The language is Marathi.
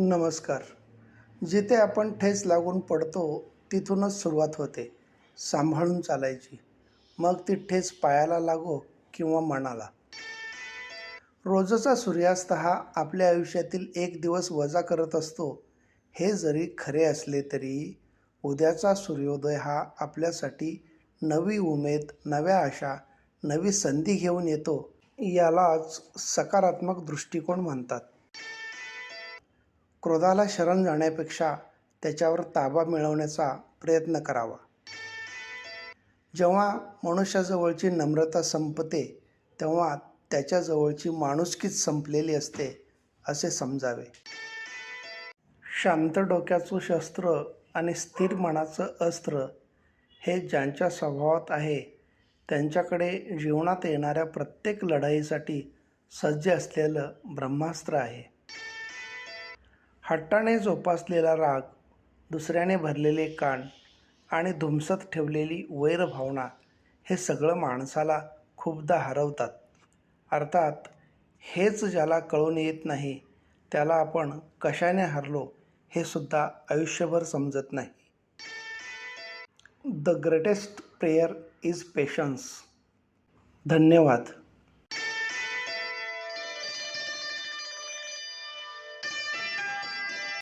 नमस्कार. जिथे आपण ठेच लागून पडतो तिथूनच सुरुवात होते. सांभाळून चालायची. मग ती ठेच पायाला लागो किंवा मनाला. रोजचा सूर्यास्त हा आपल्या आयुष्यातील एक दिवस वजा करत असतो. हे जरी खरे असले तरी उद्याचा सूर्योदय हा आपल्यासाठी नवी उमेद नव्या आशा नवी संधी घेऊन येतो. यालाच सकारात्मक दृष्टिकोन म्हणतात. क्रोधाला शरण जाण्यापेक्षा त्याच्यावर ताबा मिळवण्याचा प्रयत्न करावा. जेव्हा मनुष्याजवळची नम्रता संपते तेव्हा त्याच्याजवळची माणुसकीच संपलेली असते असे समजावे. शांत डोक्याचं शस्त्र आणि स्थिर मनाचं अस्त्र हे ज्यांच्या स्वभावात आहे त्यांच्याकडे जीवनात येणाऱ्या प्रत्येक लढाईसाठी सज्ज असलेलं ब्रह्मास्त्र आहे. हट्टाने जोपासलेला राग दुसऱ्याने भरलेले कान आणि धुमसत ठेवलेली वैरभावना हे सगळं माणसाला खूपदा हरवतात. अर्थात हेच ज्याला कळून येत नाही त्याला आपण कशाने हरलो हे सुद्धा आयुष्यभर समजत नाही. The greatest prayer is patience. धन्यवाद.